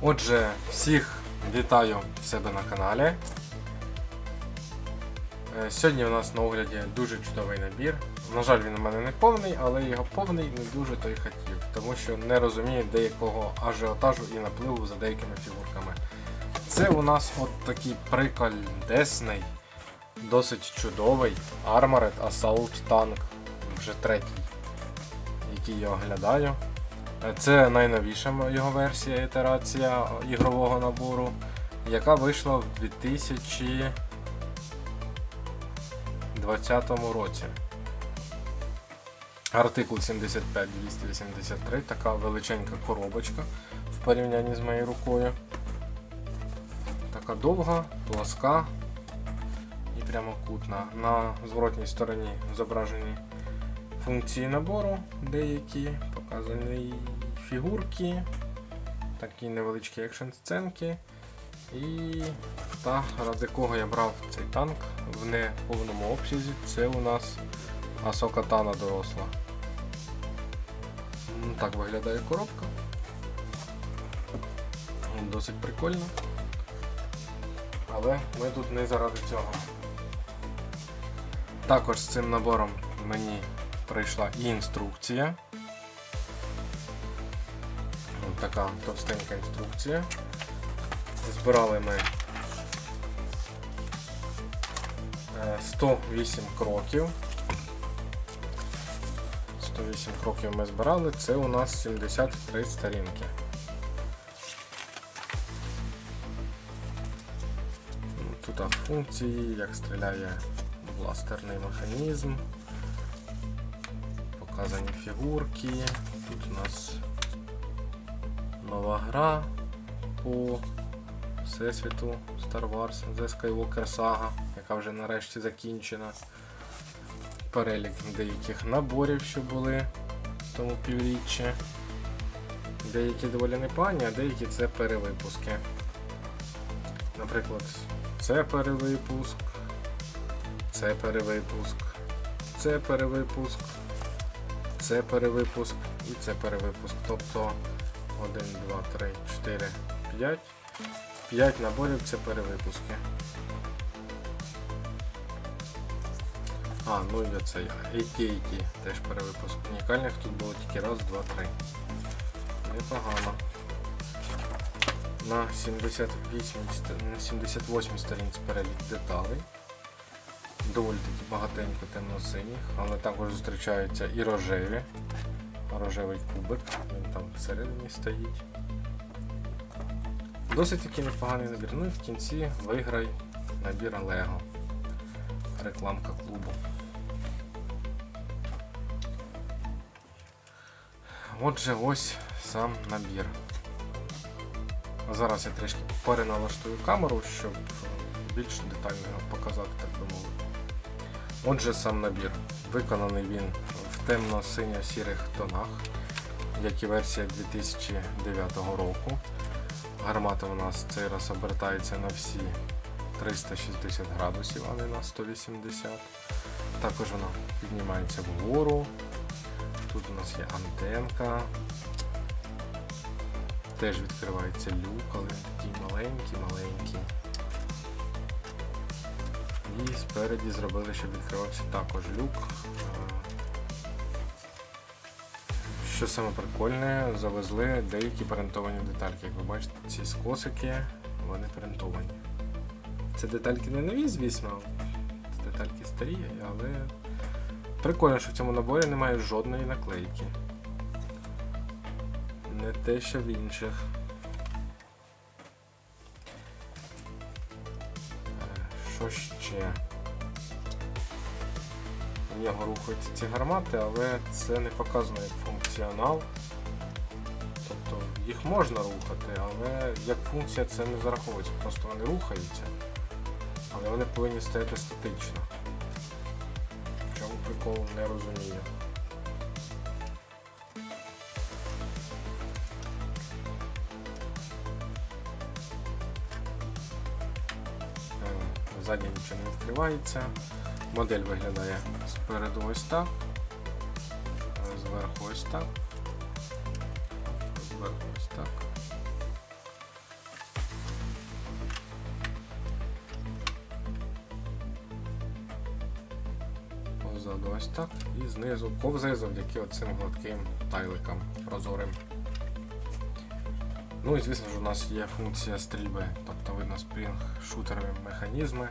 Отже, всіх вітаю в себе на каналі. Е, Сьогодні у нас на огляді дуже чудовий набір. На жаль, він у мене не повний, але його повний не дуже той хотів, тому що не розумію деякого ажіотажу і напливу за деякими фігурками. Це у нас от такий прикольдесний, досить чудовий Armored Assault Tank, вже третій, який я оглядаю. Це найновіша його версія, ітерація ігрового набору, яка вийшла в 2020 році. Артикул 75283, така величенька коробочка в порівнянні з моєю рукою. Така довга, плоска і прямокутна. На зворотній стороні зображені функції набору деякі, показані фігурки, такі невеличкі екшн сценки. І та, ради кого я брав цей танк в неповному обсязі, це у нас Асока Тана доросла. Так виглядає коробка. Досить прикольно. Але ми тут не заради цього. Також з цим набором мені прийшла і інструкція. Така товстенька інструкція. Збирали ми е, 108 кроків. 108 кроків ми збирали, це у нас 73 сторінки. Ну, Тут функції, як стріляє бластерний механізм, показані фігурки. Тут у нас нова гра по Всесвіту Star Wars The Skywalker Saga, яка вже нарешті закінчена. Перелік деяких наборів, що були в тому півріччі. Деякі доволі непогані, а деякі це перевипуски. Наприклад, це перевипуск, це перевипуск, це перевипуск, це перевипуск і це перевипуск. Тобто 1, 2, 3, 4, 5. 5 наборів це перевипуски. А, ну і оцей AT-AT теж перевипуск. Унікальних тут було тільки раз, два, три. Непогано. На 78, на 78 сторінці перелік деталей. Доволі таки багатенько темно-синіх, але також зустрічаються і рожеві. Рожевий кубик, він там всередині стоїть. Досить таки непоганий набір. Ну і в кінці виграй набір Лего. Рекламка клубу. Отже, ось сам набір. Зараз я трішки переналаштую камеру, щоб більш детально показати, так би мовити. Отже, сам набір. Виконаний він темно-синьо-сірих тонах, як і версія 2009 року. Гармата у нас цей раз обертається на всі 360 градусів, а не на 180. Також вона піднімається вгору. Тут у нас є антенка. Теж відкривається люк, але такий маленький-маленький. І спереді зробили, щоб відкривався також люк. Що саме прикольне, завезли деякі принтовані детальки. Як ви бачите, ці скосики, вони принтовані. Це детальки не нові, звісно, це детальки старі, але прикольно, що в цьому наборі немає жодної наклейки. Не те, що в інших. Е, Що ще? В нього рухаються ці гармати, але це не показано як функціонал. Тобто їх можна рухати, але як функція це не зараховується. Просто вони рухаються, але вони повинні стояти статично. В чому прикол не розумію. Е, нічого не відкривається. Модель виглядає спереду ось так, зверху ось так. Зверху ось так. Позаду ось так. І знизу ковзає завдяки оцим гладким тайликам прозорим. Ну і звісно ж у нас є функція стрільби, тобто видно спрінг-шутерові механізми.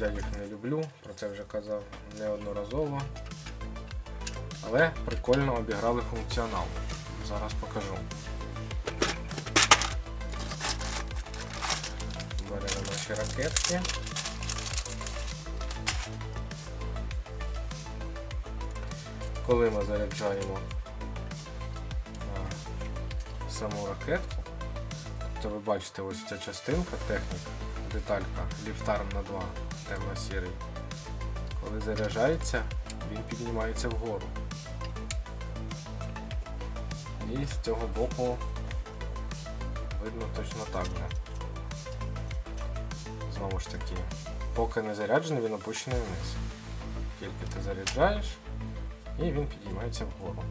Я їх не люблю, про це вже казав неодноразово. Але прикольно обіграли функціонал. Зараз покажу. Беремо наші ракетки. Коли ми заряджаємо саму ракетку, то ви бачите ось ця частинка, техніка, деталька, ліфтар на 2, темно-сірий. Коли заряджається, він піднімається вгору. І з цього боку видно точно так же. Знову ж таки, поки не заряджений, він опущений вниз. Тільки ти заряджаєш і він підіймається вгору.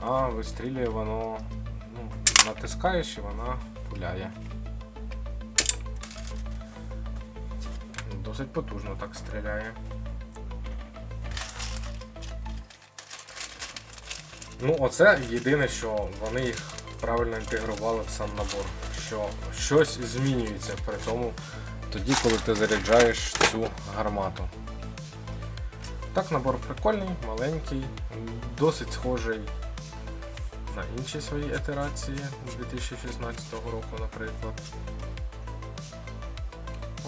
А вистрілює воно, ну, натискаєш і вона пуляє. Досить потужно так стріляє. Ну, оце єдине, що вони їх правильно інтегрували в сам набор. Що щось змінюється при тому, тоді, коли ти заряджаєш цю гармату. Так, набор прикольний, маленький, досить схожий на інші свої ітерації 2016 року, наприклад.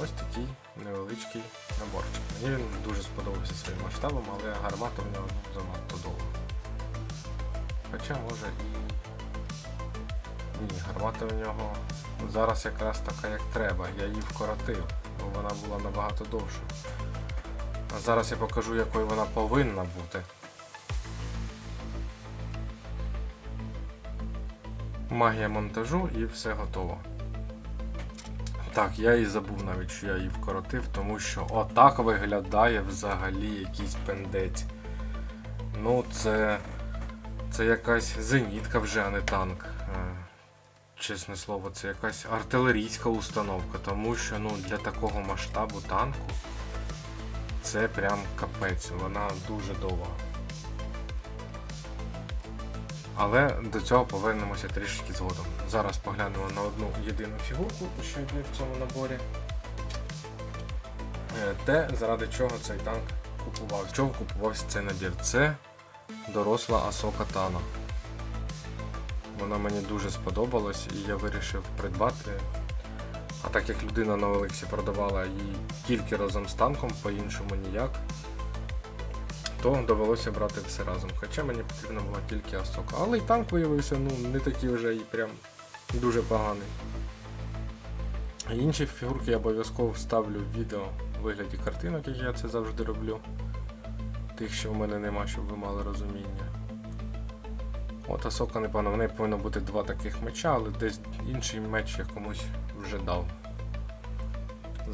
Ось такий невеличкий наборчик. Мені він дуже сподобався своїм масштабом, але гармата в нього занадто довга. Хоча може і. Ні, гармата в нього зараз якраз така як треба. Я її вкоротив, бо вона була набагато довша. А зараз я покажу, якою вона повинна бути. Магія монтажу і все готово. Так, я і забув навіть, що я її вкоротив, тому що отак виглядає взагалі якийсь пендець. Ну, це. Це якась зенітка вже, а не танк. Е, Чесне слово, це якась артилерійська установка, тому що ну, для такого масштабу танку це прям капець, вона дуже довга. Але до цього повернемося трішки згодом. Зараз поглянемо на одну єдину фігурку, що йде в цьому наборі. Е, Те, заради чого цей танк купував. Чого купувався цей набір? Це доросла Асока Тана. Вона мені дуже сподобалась і я вирішив придбати. А так як людина на Олексі продавала її тільки разом з танком, по-іншому ніяк, то довелося брати все разом. Хоча мені потрібна була тільки Асока. Але і танк виявився ну, не такий вже і прям дуже поганий. Інші фігурки я обов'язково вставлю в відео у вигляді картинок, як я це завжди роблю тих, що в мене нема, щоб ви мали розуміння. От Асока, непевно, в неї повинно бути два таких меча, але десь інший меч я комусь вже дав.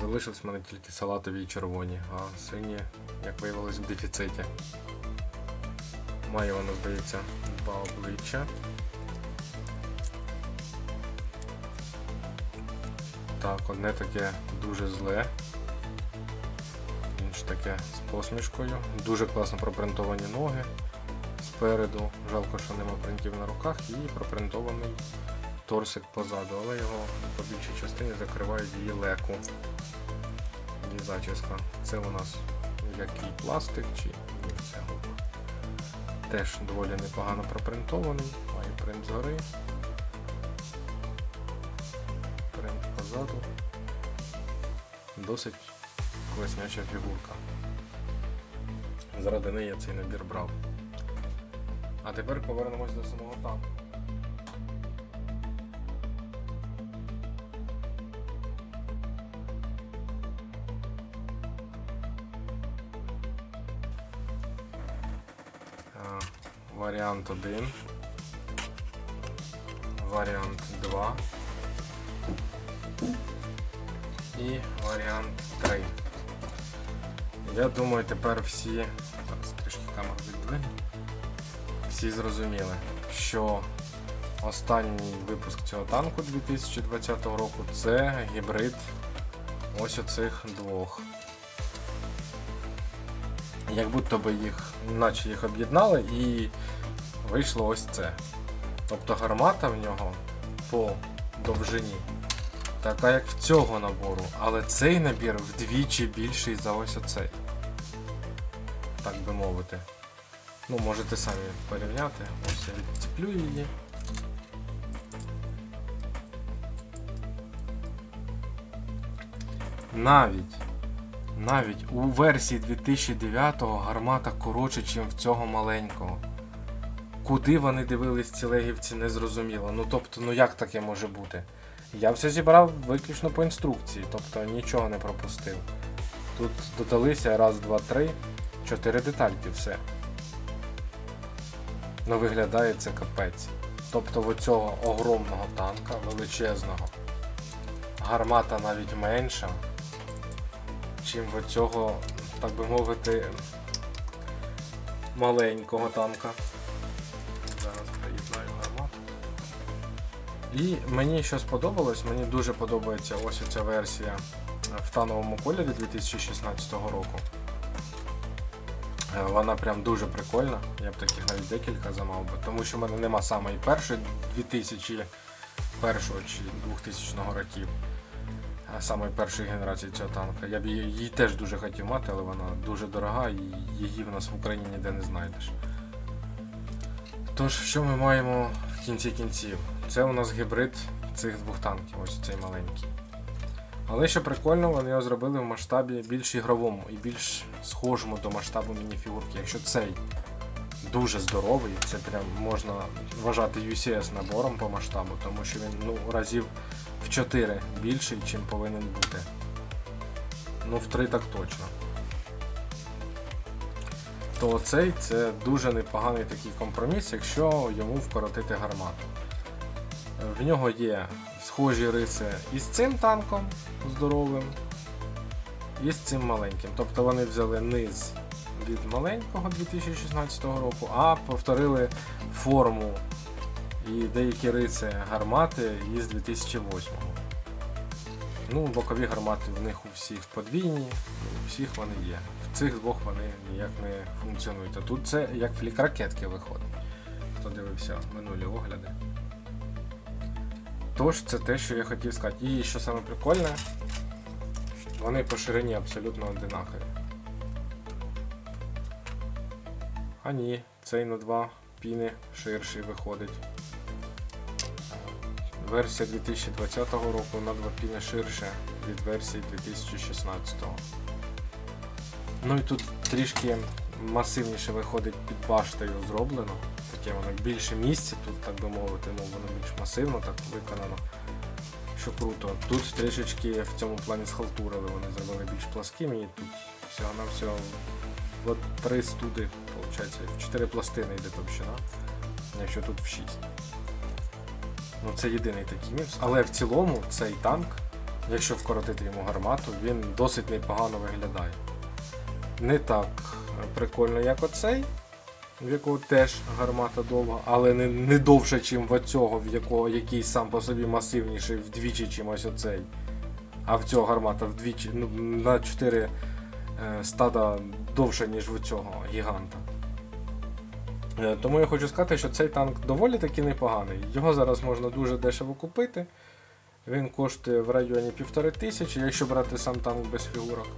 Залишились в мене тільки салатові і червоні, а сині, як виявилось, в дефіциті. Має воно, здається, два обличчя. Так, одне таке дуже зле таке з посмішкою. Дуже класно пропринтовані ноги спереду. Жалко, що нема принтів на руках, і пропринтований торсик позаду, але його по більшій частині закривають її леку. Її зачіска. Це у нас який пластик чи це губа. Теж доволі непогано пропринтований, має принт згори. Принт позаду. Досить класняча фігурка. Заради неї я цей набір брав. А тепер повернемось до самого танку. Варіант 1. Варіант 2. І варіант 3. Я думаю, тепер всі. Зараз трішки камеру віддвину. Всі зрозуміли, що останній випуск цього танку 2020 року це гібрид ось оцих двох. як будто би їх, наче їх об'єднали і вийшло ось це. Тобто гармата в нього по довжині. Така як в цього набору, але цей набір вдвічі більший за ось оцей. Так би мовити. Ну, можете самі порівняти. Ось я відцеплю її. Навіть, навіть у версії 2009 гармата коротше, ніж в цього маленького. Куди вони дивились ці легівці, не зрозуміло. Ну тобто, ну як таке може бути? Я все зібрав виключно по інструкції, тобто нічого не пропустив. Тут додалися раз, два, три, чотири детальки, все. Ну виглядає це капець. Тобто в оцього огромного танка, величезного, гармата навіть менша, чим в оцього, так би мовити, маленького танка. Зараз приєднаю гармату. І мені що сподобалось, мені дуже подобається ось ця версія в тановому кольорі 2016 року. Е, Вона прям дуже прикольна. Я б таких навіть декілька замав би, тому що в мене нема самої першої 2001 чи 2000 років. Самої першої генерації цього танка. Я б її, її теж дуже хотів мати, але вона дуже дорога і її в нас в Україні ніде не знайдеш. Тож, що ми маємо в кінці кінців? Це у нас гібрид цих двох танків, ось цей маленький. Але що прикольно, вони його зробили в масштабі більш ігровому і більш схожому до масштабу мініфігурки. Якщо цей дуже здоровий, це прям можна вважати UCS набором по масштабу, тому що він ну, разів в 4 більший, чим повинен бути. Ну, в 3 так точно. То цей це дуже непоганий такий компроміс, якщо йому вкоротити гармату. В нього є схожі риси і з цим танком здоровим, і з цим маленьким. Тобто вони взяли низ від маленького 2016 року, а повторили форму і деякі риси гармати із 2008. Ну, бокові гармати в них у всіх подвійні, у всіх вони є. В цих двох вони ніяк не функціонують. А тут це як флік ракетки виходить. Хто дивився минулі огляди. Тож, це те, що я хотів сказати. І що саме прикольне, вони по ширині абсолютно одинакові. А ні, цей на два піни ширший виходить. Версія 2020 року на два піни ширше від версії 2016. Ну і тут трішки масивніше виходить під баштою зроблено. Таке воно більше місця, тут, так би мовити, ну, воно більш масивно так виконано. Що круто. Тут трішечки в цьому плані схалтурили, вони зробили більш пласким і тут всього на всього в три студи, виходить, в 4 пластини йде товщина, якщо тут в 6. Ну це єдиний такий мінус. Але в цілому цей танк, якщо вкоротити йому гармату, він досить непогано виглядає. Не так прикольно, як оцей, в якого теж гармата довга, але не, не довше, ніж в оцього, в якого який сам по собі масивніший вдвічі, чим ось оцей. А в цього гармата вдвічі, ну, на 4 е, стада довше, ніж в цього гіганта. Е, Тому я хочу сказати, що цей танк доволі таки непоганий. Його зараз можна дуже дешево купити. Він коштує в районі 1500, тисячі, якщо брати сам танк без фігурок.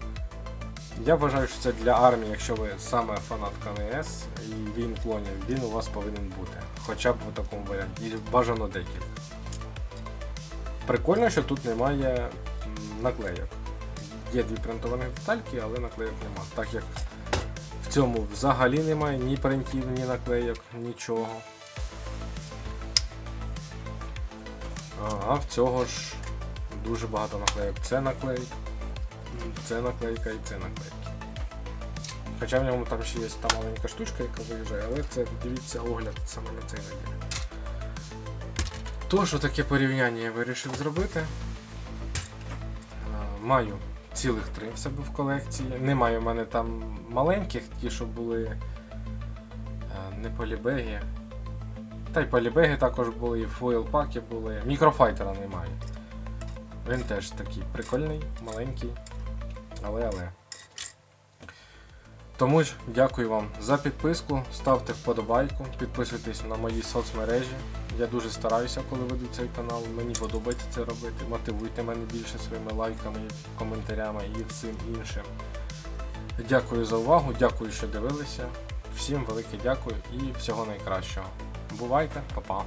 Я вважаю, що це для армії, якщо ви саме фанат КНС і він клонів, він у вас повинен бути. Хоча б в такому варіанті. І бажано декілька. Прикольно, що тут немає наклейок. Є дві принтовані детальки, але наклейок нема. Так як в цьому взагалі немає ні принтів, ні наклейок, нічого. А в цього ж дуже багато наклейок. Це наклейка, це наклейка і це наклейки. Хоча в ньому там ще є та маленька штучка, яка виїжджає, але це дивіться огляд саме на цей набір. Тож, таке порівняння я вирішив зробити. Маю цілих три в себе в колекції. Немає в мене там маленьких, ті, що були е, не полібеги. Та й полібеги також були, і фойл-паки були. Мікрофайтера немає. Він теж такий прикольний, маленький. Але але. Тому ж дякую вам за підписку, ставте вподобайку, підписуйтесь на мої соцмережі. Я дуже стараюся, коли веду цей канал. Мені подобається це робити. Мотивуйте мене більше своїми лайками, коментарями і всім іншим. Дякую за увагу, дякую, що дивилися. Всім велике дякую і всього найкращого. Бувайте, па-па!